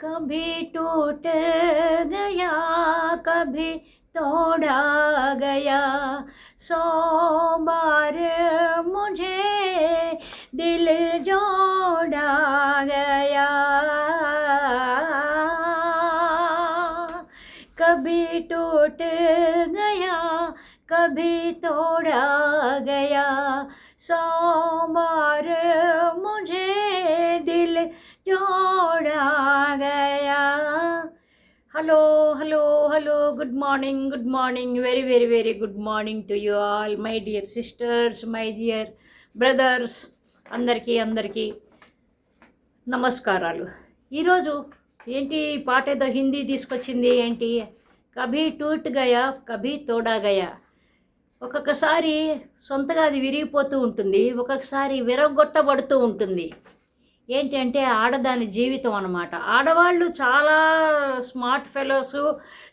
कभी टूट गया, कभी तोड़ा गया। सौ बार मुझे दिल जोड़ा गया। कभी टूट गया, कभी तोड़ा गया। सौ बार मुझे hello hello hello good morning good morning very very very good morning to you all my dear sisters my dear brothers అందరికీ అందరికీ నమస్కారాలు. ఈరోజు ఏంటి పాట ఏదో హిందీ తీసుకొచ్చింది ఏంటి? కభీ టూట్ గయా కభీ తోడా గయా. ఒక్కొక్కసారి సొంతగా అది విరిగిపోతూ ఉంటుంది ఒక్కొక్కసారి విరగొట్టబడుతూ ఉంటుంది. ఏంటంటే ఆడదాని జీవితం అన్నమాట. ఆడవాళ్ళు చాలా స్మార్ట్ ఫెలోస్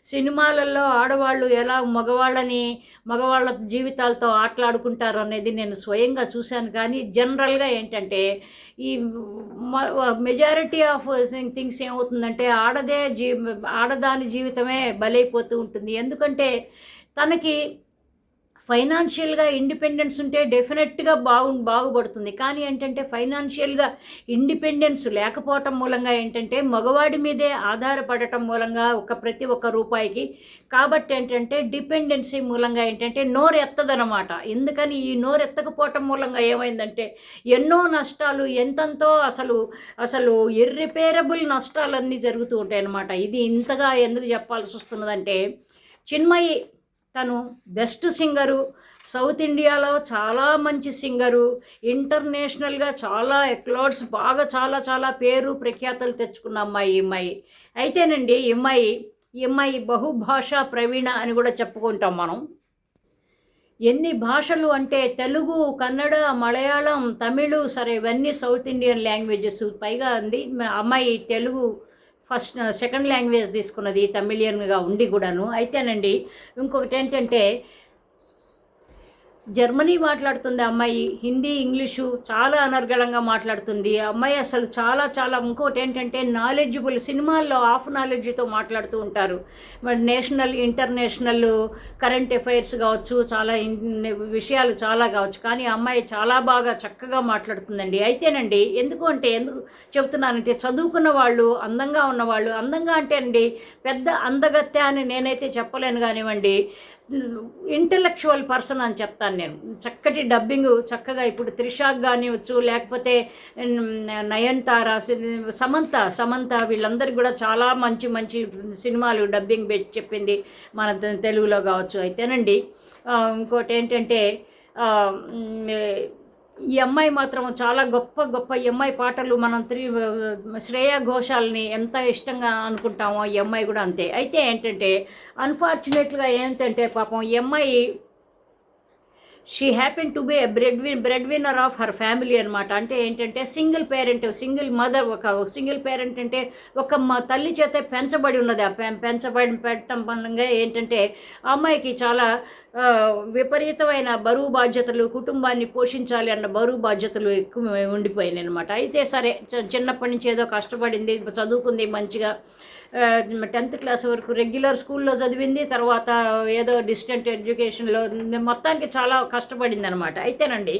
సినిమాలలో ఆడవాళ్ళు ఎలా మగవాళ్ళని మగవాళ్ళ జీవితాలతో ఆటలాడుకుంటారు అనేది నేను స్వయంగా చూశాను. కానీ జనరల్గా ఏంటంటే ఈ మెజారిటీ ఆఫ్ థింగ్స్ ఏమవుతుందంటే ఆడదే జీ ఆడదాని జీవితమే బలైపోతూ ఉంటుంది. ఎందుకంటే తనకి ఫైనాన్షియల్గా ఇండిపెండెన్స్ ఉంటే డెఫినెట్గా బాగు బాగుపడుతుంది. కానీ ఏంటంటే ఫైనాన్షియల్గా ఇండిపెండెన్స్ లేకపోవటం మూలంగా ఏంటంటే మగవాడి మీదే ఆధారపడటం మూలంగా ఒక ప్రతి ఒక్క రూపాయికి. కాబట్టి ఏంటంటే డిపెండెన్సీ మూలంగా ఏంటంటే నోరు ఎత్తదనమాట ఎందుకని ఈ నోరు ఎత్తకపోవటం మూలంగా ఏమైందంటే ఎన్నో నష్టాలు ఎంతంతో అసలు అసలు ఇర్రిపేరబుల్ నష్టాలన్నీ జరుగుతూ ఉంటాయి అన్నమాట ఇది ఇంతగా ఎందుకు చెప్పాల్సి వస్తున్నదంటే చిన్మయి తను బెస్ట్ సింగరు. సౌత్ ఇండియాలో చాలా మంచి సింగరు. ఇంటర్నేషనల్గా చాలా ఎక్లాడ్స్ బాగా చాలా చాలా పేరు ప్రఖ్యాతలు తెచ్చుకున్న అమ్మాయి ఈ అమ్మాయి. అయితేనండి ఈ అమ్మాయి ఈ అమ్మాయి బహుభాషా ప్రవీణ అని కూడా చెప్పుకుంటాం మనం. ఎన్ని భాషలు అంటే తెలుగు కన్నడ మలయాళం తమిళు సరే ఇవన్నీ సౌత్ ఇండియన్ లాంగ్వేజెస్. పైగా అంది అమ్మాయి తెలుగు ఫస్ట్ సెకండ్ లాంగ్వేజ్ తీసుకున్నది తమిళియన్గా ఉండి కూడాను. అయితేనండి ఇంకొకటి ఏంటంటే జర్మనీ మాట్లాడుతుంది అమ్మాయి హిందీ ఇంగ్లీషు చాలా అనర్గళంగా మాట్లాడుతుంది. ఆ అమ్మాయి అసలు చాలా చాలా ఇంకోటి ఏంటంటే నాలెడ్జబుల్ సినిమాల్లో ఆఫ్ నాలెడ్జ్తో మాట్లాడుతూ ఉంటారు. మరి నేషనల్ ఇంటర్నేషనల్ కరెంట్ అఫైర్స్ కావచ్చు చాలా విషయాలు చాలా కావచ్చు కానీ అమ్మాయి చాలా బాగా చక్కగా మాట్లాడుతుందండి. అయితేనండి ఎందుకు అంటే ఎందుకు చెప్తున్నానంటే చదువుకున్న వాళ్ళు అందంగా ఉన్నవాళ్ళు అందంగా అంటే అండి పెద్ద అందగత్య అని నేనైతే చెప్పలేను కానివ్వండి ఇంటలెక్చువల్ పర్సన్ అని చెప్తాను. నేను. చక్కటి డబ్బింగ్ చక్కగా ఇప్పుడు త్రిషాక్ కానివచ్చు లేకపోతే ఉమ్, నయన్తార సమంత సమంత వీళ్ళందరికీ కూడా చాలా మంచి మంచి సినిమాలు డబ్బింగ్ పెట్టి చెప్పింది మన తెలుగులో కావచ్చు అయితేనండి. ఇంకోటి ఏంటంటే ఈ అమ్మాయి మాత్రం చాలా గొప్ప గొప్ప ఈ అమ్మాయి పాటలు మనం త్రి శ్రేయా ఘోషాల్ని ఎంత ఇష్టంగా అనుకుంటామో ఈ అమ్మాయి కూడా అంతే. అయితే ఏంటంటే అన్ఫార్చునేట్గా ఏంటంటే పాపం ఈ అమ్మాయి she happen to be bread win bread winner of her family అనమాట అంటే ఏంటంటే సింగిల్ పేరెంట్ సింగిల్ మదర్ ఒక సింగిల్ పేరెంట్ అంటే ఒక మా తల్లి చేత పెంచబడి ఉన్నది. ఆ పెం- పెంచబడి పెట్టడం పరంగా ఏంటంటే అమ్మాయికి చాలా విపరీతమైన బరువు బాధ్యతలు కుటుంబాన్ని పోషించాలి అన్న బరువు బాధ్యతలు ఎక్కువ ఉండిపోయినాయి అనమాట అయితే సరే చిన్నప్పటి నుంచి ఏదో కష్టపడింది చదువుకుంది మంచిగా. టెన్త్ క్లాస్ వరకు రెగ్యులర్ స్కూల్లో చదివింది తర్వాత ఏదో డిస్టెంట్ ఎడ్యుకేషన్లో మొత్తానికి చాలా కష్టపడింది అనమాట అయితేనండి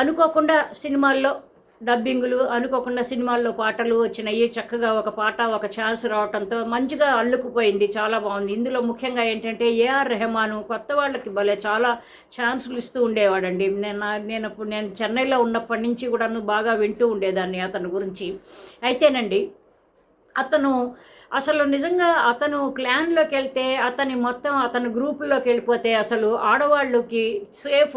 అనుకోకుండా సినిమాల్లో డబ్బింగులు అనుకోకుండా సినిమాల్లో పాటలు వచ్చినాయి. చక్కగా ఒక పాట ఒక ఛాన్స్ రావడంతో మంచిగా అల్లుకుపోయింది. చాలా బాగుంది. ఇందులో ముఖ్యంగా ఏంటంటే ఏఆర్ రెహమాను కొత్త వాళ్ళకి భలే చాలా ఛాన్సులు ఇస్తూ ఉండేవాడండి. నేను నేను నేను చెన్నైలో ఉన్నప్పటి నుంచి కూడాను బాగా వింటూ ఉండేదాన్ని అతని గురించి. అయితేనండి అతను అసలు నిజంగా అతను క్లాన్లోకి వెళ్తే అతని మొత్తం అతని గ్రూపులోకి వెళ్ళిపోతే అసలు ఆడవాళ్ళకి సేఫ్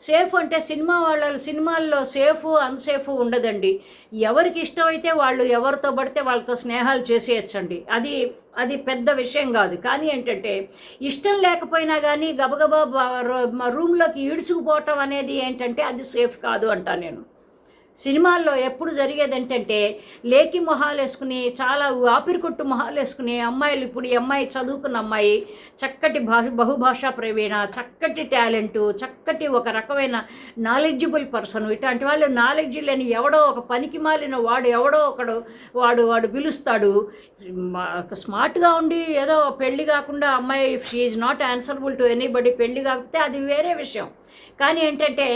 సేఫ్ అంటే సినిమా వాళ్ళ సినిమాల్లో సేఫ్ అన్సేఫ్ ఉండదండి. ఎవరికి ఇష్టమైతే వాళ్ళు ఎవరితో పడితే వాళ్ళతో స్నేహాలు చేసేయచ్చండి. అది అది పెద్ద విషయం కాదు. కానీ ఏంటంటే ఇష్టం లేకపోయినా కానీ గబగబా రూమ్లోకి ఈడ్చుకుపోవటం అనేది ఏంటంటే అది సేఫ్ కాదు అంటా నేను. సినిమాల్లో ఎప్పుడు జరిగేది ఏంటంటే లేకి మొహాలు వేసుకుని చాలా ఆపిరి కొట్టు మొహాలు వేసుకుని అమ్మాయిలు ఇప్పుడు ఈ అమ్మాయి చదువుకున్న అమ్మాయి చక్కటి భాష బహుభాషా ప్రవీణ చక్కటి టాలెంటు చక్కటి ఒక రకమైన నాలెడ్జిబుల్ పర్సన్. ఇట్లాంటి వాళ్ళు నాలెడ్జ్ లేని ఎవడో ఒక పనికి మాలిన వాడు ఎవడో ఒకడు వాడు వాడు పిలుస్తాడు. స్మార్ట్గా ఉండి ఏదో పెళ్ళి కాకుండా అమ్మాయి she's not answerable to anybody పెళ్ళి కాకపోతే అది వేరే విషయం. కానీ ఏంటంటే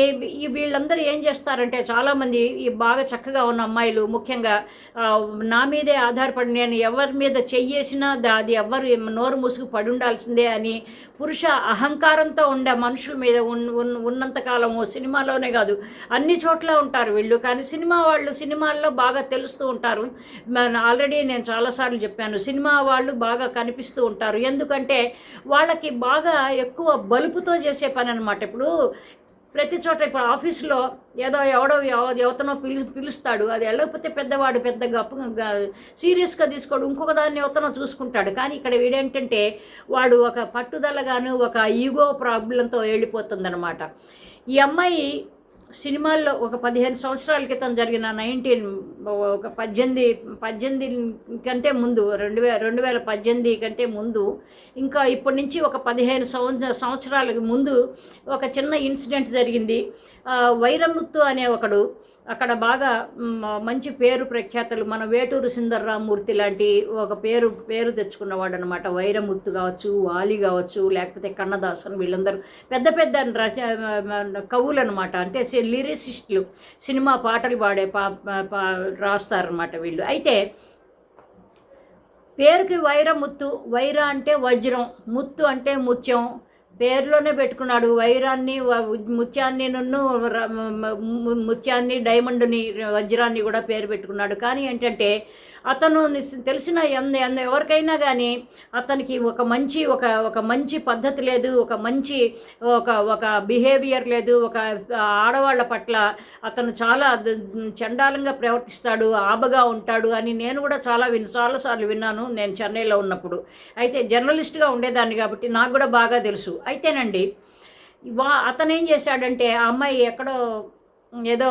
ఏ ఈ వీళ్ళందరూ ఏం చేస్తారంటే చాలామంది బాగా చక్కగా ఉన్న అమ్మాయిలు ముఖ్యంగా నా మీదే ఆధారపడి నేను ఎవరి మీద చెయ్యేసినా దా- అది ఎవరు నోరు ముసుగు పడి ఉండాల్సిందే అని పురుష అహంకారంతో ఉండే మనుషుల మీద ఉన్- ఉన్- ఉన్నంతకాలము సినిమాలోనే కాదు అన్ని చోట్ల ఉంటారు వీళ్ళు. కానీ సినిమా వాళ్ళు సినిమాల్లో బాగా తెలుస్తూ ఉంటారు. ఆల్రెడీ నేను చాలాసార్లు చెప్పాను సినిమా వాళ్ళు బాగా కనిపిస్తూ ఉంటారు. ఎందుకంటే వాళ్ళకి బాగా ఎక్కువ బలుపుతో చేసే పని అనమాట ఇప్పుడు ప్రతి చోట ఇప్పుడు ఆఫీస్లో ఏదో ఎవడో యువతనో పిలు పిలుస్తాడు. అది వెళ్ళకపోతే పెద్దవాడు పెద్ద గప్ప సీరియస్గా తీసుకోడు. ఇంకొక దాన్ని యువతనో చూసుకుంటాడు. కానీ ఇక్కడ వీడేంటంటే వాడు ఒక పట్టుదలగాను ఒక ఈగో ప్రాబ్లంతో వెళ్ళిపోతుందన్నమాట. ఈ అమ్మాయి సినిమాల్లో ఒక పదిహేను సంవత్సరాల క్రితం జరిగిన నైన్టీన్ ఒక పద్దెనిమిది పద్దెనిమిది కంటే ముందు రెండు వేల రెండు వేల పద్దెనిమిది కంటే ముందు ఇంకా ఇప్పటి నుంచి ఒక పదిహేను సంవత్సర సంవత్సరాలకు ముందు ఒక చిన్న ఇన్సిడెంట్ జరిగింది. వైరముత్తు అనే ఒకడు అక్కడ బాగా మంచి పేరు ప్రఖ్యాతలు మన వేటూరు సుందర్రామూర్తి లాంటి ఒక పేరు పేరు తెచ్చుకున్నవాడు అనమాట వైరముత్తు కావచ్చు వాలి కావచ్చు లేకపోతే కన్నదాసన్ వీళ్ళందరూ పెద్ద పెద్ద రచ కవులు అనమాట అంటే లిరిసిస్టులు సినిమా పాటలు పాడే పా పా- పా- రాస్తారనమాట వీళ్ళు. అయితే పేరుకి వైరముత్తు వైర అంటే వజ్రం ముత్తు అంటే ముత్యం పేరులోనే పెట్టుకున్నాడు. వైరాన్ని ముత్యాన్ని నన్ను ముత్యాన్ని డైమండ్ని వజ్రాన్ని కూడా పేరు పెట్టుకున్నాడు. కానీ ఏంటంటే అతను తెలిసిన ఎన్- ఎవరికైనా కానీ అతనికి ఒక మంచి ఒక ఒక మంచి పద్ధతి లేదు. ఒక మంచి ఒక ఒక బిహేవియర్ లేదు. ఒక ఆడవాళ్ళ పట్ల అతను చాలా చండాలంగా ప్రవర్తిస్తాడు. ఆబగా ఉంటాడు అని నేను కూడా చాలా విన్ చాలాసార్లు విన్నాను నేను చెన్నైలో ఉన్నప్పుడు. అయితే జర్నలిస్ట్గా ఉండేదాన్ని కాబట్టి నాకు కూడా బాగా తెలుసు. అయితేనండి వా అతను ఏం చేశాడంటే ఆ అమ్మాయి ఎక్కడో ఏదో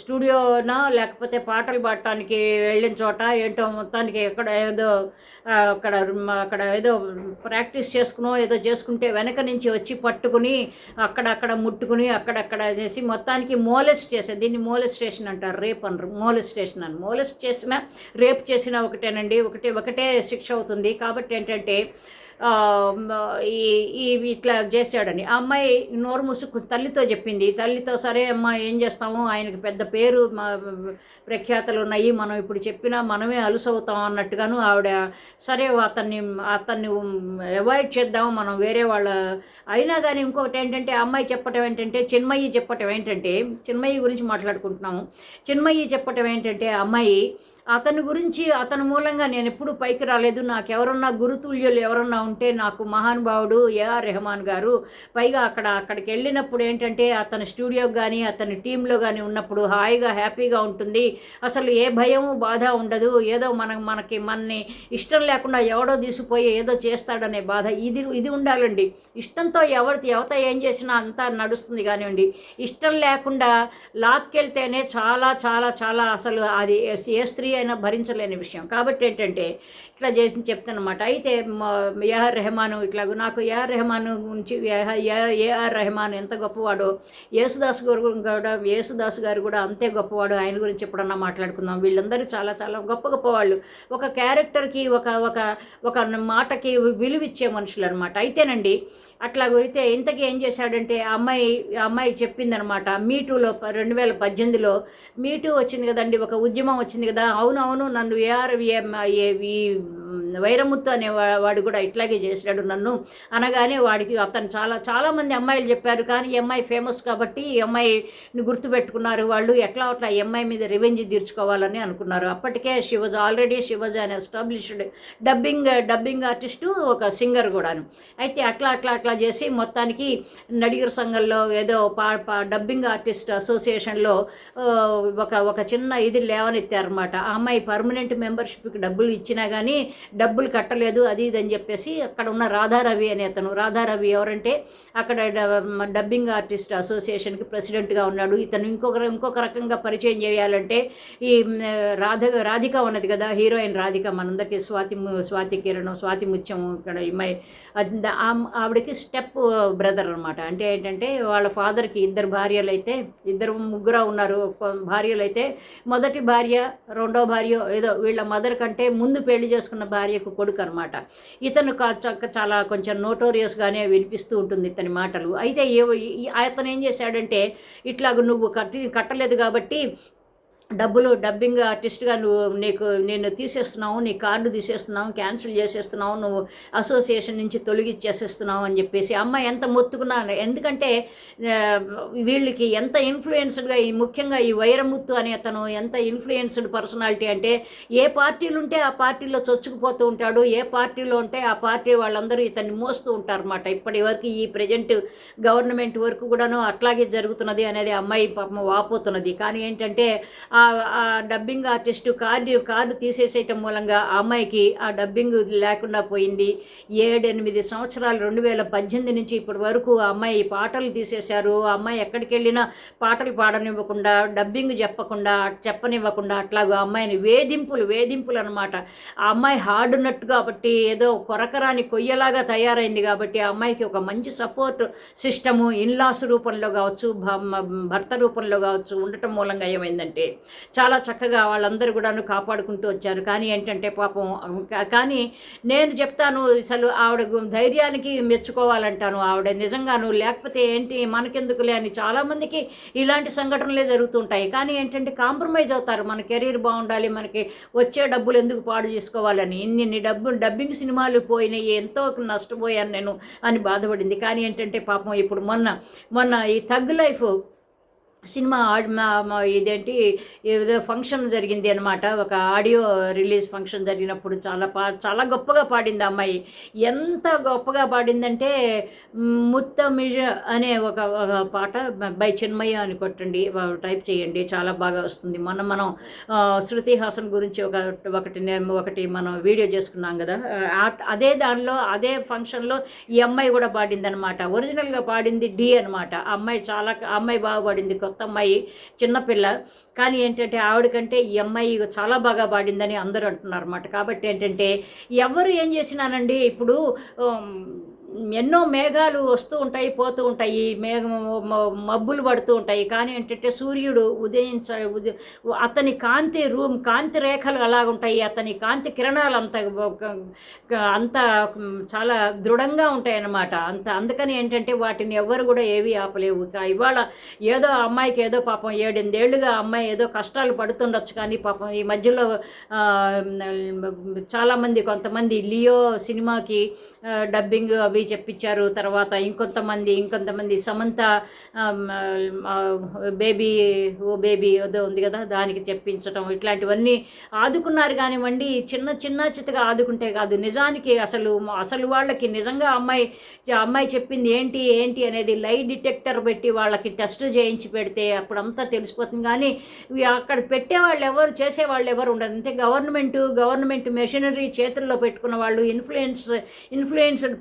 స్టూడియోనా లేకపోతే పాటలు పాడటానికి వెళ్ళిన చోట ఏంటో మొత్తానికి ఎక్కడ ఏదో అక్కడ అక్కడ ఏదో ప్రాక్టీస్ చేసుకునో ఏదో చేసుకుంటే వెనక నుంచి వచ్చి పట్టుకుని అక్కడక్కడ ముట్టుకుని అక్కడక్కడ చేసి మొత్తానికి మోలెస్ట్ చేసేది దీన్ని మోలెస్టేషన్ అంటారు రేప్ అనరు మోలెస్టేషన్ అని. మోలెస్ట్ చేసిన రేప్ చేసిన ఒకటేనండి ఒకటే ఒకటే శిక్ష అవుతుంది. కాబట్టి ఏంటంటే ఈ ఇట్లా చేశాడని. ఆ అమ్మాయి నోరు ముసుకు తల్లితో చెప్పింది. తల్లితో సరే అమ్మ ఏం చేస్తాము? ఆయనకు పెద్ద పేరు మా ప్రఖ్యాతలు ఉన్నాయి. మనం ఇప్పుడు చెప్పినా మనమే అలుసవుతాం అన్నట్టుగాను ఆవిడ సరే అతన్ని అతన్ని అవాయిడ్ చేద్దాం. మనం వేరే వాళ్ళ అయినా కానీ ఇంకొకటి ఏంటంటే అమ్మాయి చెప్పటం ఏంటంటే చిన్మయ్యి చెప్పటం ఏంటంటే చిన్మయ్యి గురించి మాట్లాడుకుంటున్నాము. చిన్మయ్యి చెప్పటం ఏంటంటే ఆ అమ్మాయి అతని గురించి అతని మూలంగా నేను ఎప్పుడు పైకి రాలేదు. నాకు ఎవరన్నా గురుతుల్యులు ఎవరన్నా ఉంటే నాకు మహానుభావుడు ఏఆర్ రెహమాన్ గారు. పైగా అక్కడ అక్కడికి వెళ్ళినప్పుడు ఏంటంటే అతని స్టూడియోకి కానీ అతని టీంలో కానీ ఉన్నప్పుడు హాయిగా హ్యాపీగా ఉంటుంది. అసలు ఏ భయము బాధ ఉండదు. ఏదో మనం మనకి మనని ఇష్టం లేకుండా ఎవడో తీసుకుపోయి ఏదో చేస్తాడనే బాధ. ఇది ఇది ఉండాలండి. ఇష్టంతో ఎవరి ఎవత ఏం చేసినా అంతా నడుస్తుంది కానివ్వండి. ఇష్టం లేకుండా లాక్కెళ్తేనే చాలా చాలా చాలా అసలు అది ఏ- స్త్రీ అయినా భరించలేని విషయం. కాబట్టి ఏంటంటే ఇట్లా చేసి చెప్తానమాట. అయితే ఏఆర్ రెహమాను ఇట్లా నాకు ఏఆర్ రెహమాన్ గురించి ఏఆర్ రెహమాన్ ఎంత గొప్పవాడో యేసుదాస్ గారు కూడా యేసుదాస్ గారు కూడా అంతే గొప్పవాడు. ఆయన గురించి ఎప్పుడన్నా మాట్లాడుకుందాం. వీళ్ళందరూ చాలా చాలా గొప్ప గొప్పవాళ్ళు ఒక క్యారెక్టర్కి ఒక ఒక ఒక మాటకి విలువిచ్చే మనుషులు అనమాట అయితేనండి అట్లాగైతే ఇంతకీ ఏం చేశాడంటే ఆ అమ్మాయి ఆ అమ్మాయి చెప్పిందనమాట మీటూలో రెండు వేల పద్దెనిమిదిలో మీటూ వచ్చింది కదండి ఒక ఉద్యమం వచ్చింది కదా అవునవును నన్ను ఏఆర్ ఈ వైరముత్తు అనే వాడు కూడా ఇట్లాగే చేశాడు నన్ను. అనగానే వాడికి అతను చాలా చాలామంది అమ్మాయిలు చెప్పారు కానీ ఈ అమ్మాయి ఫేమస్ కాబట్టి ఈ అమ్మాయిని గుర్తుపెట్టుకున్నారు వాళ్ళు. ఎట్లా అట్లా ఈ అమ్మాయి మీద రివెంజ్ తీర్చుకోవాలని అనుకున్నారు. అప్పటికే she was already she was an established dubbing dubbing artist ఒక సింగర్ కూడాను. అయితే అట్లా అట్లా అట్లా చేసి మొత్తానికి నడిగర్ సంఘంలో ఏదో పా పా డబ్బింగ్ ఆర్టిస్ట్ అసోసియేషన్లో ఒక ఒక చిన్న ఇది లేవనెత్తారనమాట ఆ అమ్మాయి పర్మనెంట్ మెంబర్షిప్కి డబ్బులు ఇచ్చినా కానీ డబ్బులు కట్టలేదు అది ఇది అని చెప్పేసి అక్కడ ఉన్న రాధారవి అనే అతను రాధారవి ఎవరంటే అక్కడ డబ్బింగ్ ఆర్టిస్ట్ అసోసియేషన్కి ప్రెసిడెంట్గా ఉన్నాడు. ఇతను ఇంకొక ఇంకొక రకంగా పరిచయం చేయాలంటే ఈ రాధ రాధిక ఉన్నది కదా హీరోయిన్ రాధిక మనందరికీ స్వాతి స్వాతి కిరణం స్వాతి ముత్యం ఇక్కడ ఈమె ఆవిడకి స్టెప్ బ్రదర్ అనమాట అంటే ఏంటంటే వాళ్ళ ఫాదర్కి ఇద్దరు భార్యలు అయితే ఇద్దరు ముగ్గురు ఉన్నారు. భార్యలు అయితే మొదటి భార్య రెండో భార్య ఏదో వీళ్ళ మదర్ కంటే ముందు పెళ్ళి చేసుకున్న భార్యకు కొడుకు అనమాట ఇతను చాలా కొంచెం నోటోరియస్గానే వినిపిస్తూ ఉంటుంది ఇతని మాటలు. అయితే ఏ- అతను ఏం చేశాడంటే ఇట్లాగ నువ్వు కట్టి కట్టలేదు కాబట్టి డబ్బులు డబ్బింగ్ ఆర్టిస్ట్గా నువ్వు నీకు నేను తీసేస్తున్నావు నీ కార్డు తీసేస్తున్నావు క్యాన్సిల్ చేసేస్తున్నావు నువ్వు అసోసియేషన్ నుంచి తొలగిచ్చేసేస్తున్నావు అని చెప్పేసి అమ్మాయి ఎంత మొత్తుకున్నా ఎందుకంటే వీళ్ళకి ఎంత ఇన్ఫ్లుయెన్స్డ్గా ఈ ముఖ్యంగా ఈ వైరముత్తు అనే అతను ఎంత ఇన్ఫ్లుయెన్స్డ్ పర్సనాలిటీ అంటే ఏ పార్టీలు ఉంటే ఆ పార్టీలో చొచ్చుకుపోతూ ఉంటాడు ఏ పార్టీలో ఉంటే ఆ పార్టీ వాళ్ళందరూ ఇతన్ని మోస్తూ ఉంటారు అనమాట ఇప్పటి వరకు ఈ ప్రజెంట్ గవర్నమెంట్ వరకు కూడాను అట్లాగే జరుగుతున్నది అనేది అమ్మాయి పాపం వాపోతున్నది. కానీ ఏంటంటే ఆ డబ్బింగ్ ఆర్టిస్టు కార్డు కార్డు తీసేసేయటం మూలంగా ఆ అమ్మాయికి ఆ డబ్బింగ్ లేకుండా పోయింది. ఏడెనిమిది సంవత్సరాలు రెండు వేల పద్దెనిమిది నుంచి ఇప్పటి వరకు ఆ అమ్మాయి పాటలు తీసేశారు. ఆ అమ్మాయి ఎక్కడికి వెళ్ళినా పాటలు పాడనివ్వకుండా డబ్బింగ్ చెప్పకుండా చెప్పనివ్వకుండా అట్లాగో అమ్మాయిని వేధింపులు వేధింపులు అనమాట ఆ అమ్మాయి హార్డ్ నట్ కాబట్టి ఏదో కొరకరాని కొయ్యలాగా తయారైంది కాబట్టి ఆ అమ్మాయికి ఒక మంచి సపోర్ట్ సిస్టము ఇన్లాస్ రూపంలో కావచ్చు భ- భర్త రూపంలో కావచ్చు ఉండటం మూలంగా ఏమైందంటే చాలా చక్కగా వాళ్ళందరూ కూడాను కాపాడుకుంటూ వచ్చారు. కానీ ఏంటంటే పాపం కానీ నేను చెప్తాను అసలు ఆవిడ ధైర్యానికి మెచ్చుకోవాలంటాను ఆవిడ నిజంగాను. లేకపోతే ఏంటి మనకెందుకులే అని చాలామందికి ఇలాంటి సంఘటనలే జరుగుతుంటాయి. కానీ ఏంటంటే కాంప్రమైజ్ అవుతారు. మన కెరీర్ బాగుండాలి మనకి వచ్చే డబ్బులు ఎందుకు పాడు చేసుకోవాలని. ఇన్ని ఇన్ని డబ్బు డబ్బింగ్ సినిమాలు పోయినాయి ఎంతో నష్టపోయాను నేను అని బాధపడింది. కానీ ఏంటంటే పాపం ఇప్పుడు మొన్న మొన్న ఈ థగ్ లైఫ్ సినిమా ఆడి మా- ఇదేంటి ఏదో ఫంక్షన్ జరిగింది అనమాట ఒక ఆడియో రిలీజ్ ఫంక్షన్ జరిగినప్పుడు చాలా పా చాలా గొప్పగా పాడింది ఆ అమ్మాయి. ఎంత గొప్పగా పాడిందంటే ముత్తమిజ అనే ఒక ఒక పాట బై చిన్మయ్య అని కొట్టండి టైప్ చేయండి చాలా బాగా వస్తుంది. మొన్న మనం శృతి హాసన్ గురించి ఒక ఒకటి ఒకటి మనం వీడియో చేసుకున్నాం కదా అదే దానిలో అదే ఫంక్షన్లో ఈ అమ్మాయి కూడా పాడింది అనమాట ఒరిజినల్గా పాడింది డి అనమాట అమ్మాయి చాలా అమ్మాయి బాగా పాడింది కొత్త అమ్మాయి చిన్నపిల్ల కానీ ఏంటంటే ఆవిడకంటే ఈ అమ్మాయి చాలా బాగా పాడిందని అందరూ అంటున్నారు అనమాట కాబట్టి ఏంటంటే ఎవరు ఏం చేసినానండి? ఇప్పుడు ఎన్నో మేఘాలు వస్తూ ఉంటాయి పోతూ ఉంటాయి. మేఘం మబ్బులు పడుతూ ఉంటాయి. కానీ ఏంటంటే సూర్యుడు ఉదయించ అతని కాంతి రూమ్ కాంతి రేఖలు అలా ఉంటాయి. అతని కాంతి కిరణాలు అంత అంత చాలా దృఢంగా ఉంటాయి అన్నమాట అంత అందుకని ఏంటంటే వాటిని ఎవ్వరు కూడా ఏవి ఆపలేవు. ఇవాళ ఏదో అమ్మాయికి ఏదో పాపం ఏడెనిమిదేళ్ళుగా అమ్మాయి ఏదో కష్టాలు పడుతుండొచ్చు కానీ పాపం ఈ మధ్యలో చాలామంది కొంతమంది లియో సినిమాకి డబ్బింగ్ అవి చెప్పించారు. తర్వాత ఇంకొంతమంది ఇంకొంతమంది సమంత బేబీ ఓ బేబీ ఏదో ఉంది కదా దానికి చెప్పించటం ఇట్లాంటివన్నీ ఆదుకున్నారు కానివ్వండి. చిన్న చిన్న చిత్తగా ఆదుకుంటే కాదు. నిజానికి అసలు అసలు వాళ్ళకి నిజంగా అమ్మాయి అమ్మాయి చెప్పింది ఏంటి ఏంటి అనేది లై డిటెక్టర్ పెట్టి వాళ్ళకి టెస్ట్ చేయించి పెడితే అప్పుడంతా తెలిసిపోతుంది. కానీ అక్కడ పెట్టేవాళ్ళు ఎవరు చేసేవాళ్ళు ఎవరు ఉండదు అంతే గవర్నమెంట్ గవర్నమెంట్ మెషినరీ చేతుల్లో పెట్టుకున్న వాళ్ళు ఇన్ఫ్లుయెన్స్ ఇన్ఫ్లుయెన్స్డ్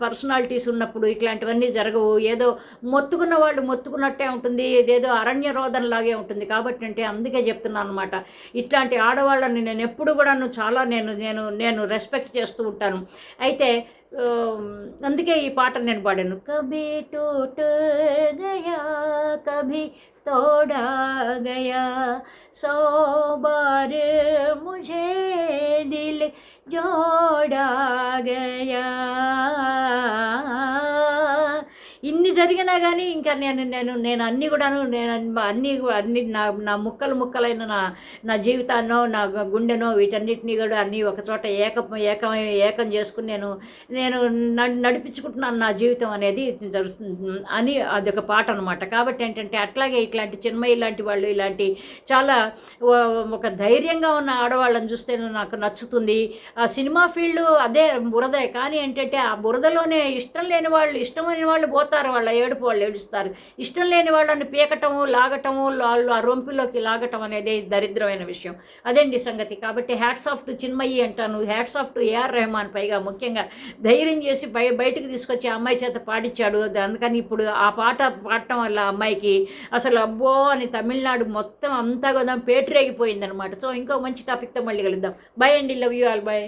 మెంటాలిటీస్ ఉన్నప్పుడు ఇట్లాంటివన్నీ జరగవు. ఏదో మొత్తుకున్న వాళ్ళు మొత్తుకున్నట్టే ఉంటుంది. ఏదేదో అరణ్య లాగే ఉంటుంది. కాబట్టి అంటే అందుకే చెప్తున్నాను అనమాట ఇట్లాంటి ఆడవాళ్ళని నేను ఎప్పుడు కూడా చాలా నేను నేను నేను రెస్పెక్ట్ చేస్తూ ఉంటాను. అయితే అందుకే ఈ పాట నేను పాడాను. కభీ టూట్ గయా కభీ తోడా గయా సో బార్ ముఝే దిల్ जोड़ा गया। ఇన్ని జరిగినా కానీ ఇంకా నేను నేను నేను అన్నీ కూడాను నేను అన్ని- అన్నీ అన్ని నా నా ముక్కలు ముక్కలైన నా నా జీవితాన్నో నా గుండెనో వీటన్నిటినీ కూడా అన్నీ ఒక చోట ఏక ఏకం ఏకం చేసుకుని నేను నేను నడిపించుకుంటున్నాను నా జీవితం అనేది జరుగుతుంది అని అదొక పాట అనమాట కాబట్టి ఏంటంటే అట్లాగే ఇట్లాంటి చిన్మయ్య ఇలాంటి వాళ్ళు ఇలాంటి చాలా ఒక ధైర్యంగా ఉన్న ఆడవాళ్ళని చూస్తే నాకు నచ్చుతుంది. ఆ సినిమా ఫీల్డ్ అదే బురదే. కానీ ఏంటంటే ఆ బురదలోనే ఇష్టం లేని వాళ్ళు ఇష్టమైన వాళ్ళు పోతారు. వాళ్ళ వాళ్ళ ఏడుపు వాళ్ళు ఏడుస్తారు. ఇష్టం లేని వాళ్ళని పీకటము లాగటము వాళ్ళు ఆ రొంపిలోకి లాగటం అనేది దరిద్రమైన విషయం. అదేంటి సంగతి. కాబట్టి హ్యాట్స్ ఆఫ్ టు చిన్మయ్యి అంటాను. Hats off to A R Rahman పైగా ముఖ్యంగా ధైర్యం చేసి బయ బయటకు తీసుకొచ్చి అమ్మాయి చేత పాడించాడు అది అందుకని ఇప్పుడు ఆ పాట పాడటం వల్ల ఆ అమ్మాయికి అసలు అబ్బో అని తమిళనాడు మొత్తం అంతా కూడా పేటరేగిపోయిందనమాట సో ఇంకో మంచి టాపిక్తో మళ్ళీ కలుద్దాం. బై అండి. Love you all by